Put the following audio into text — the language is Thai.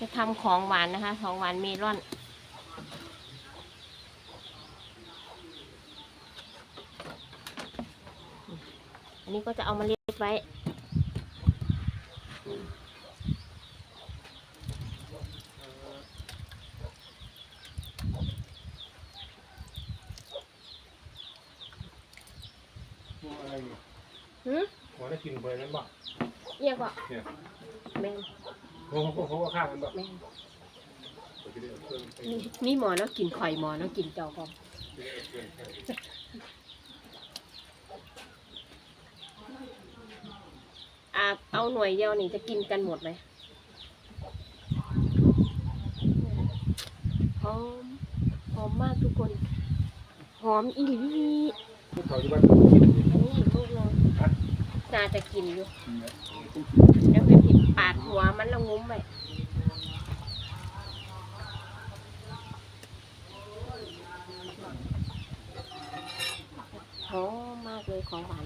จะทำของหวานนะคะ ของหวานเมลอน อันนี้ก็จะเอามาเล็ดไว้ อะไรเนี่ยหืมหมอได้กินไปนั้นบ่เอียกบ่เนี่ย แม่น เขาเขาเขาว่าข้าวมันแบบแม่นนี่นี่หมอแล้วกินข่อยหมอแล้วกินเจ้าพร้อมจะได้เอาเครื่องอ่าเอาหน่วยเดียวนี่จะกินกันหมดไหมหอมหอมมากทุกคนหอมอีหลีเขาจะว่ากินอันนี้ลูกเราน่าจะกินอยู่แล้วไปผิดปาดหัว มไปหอมมากเลยของหวาน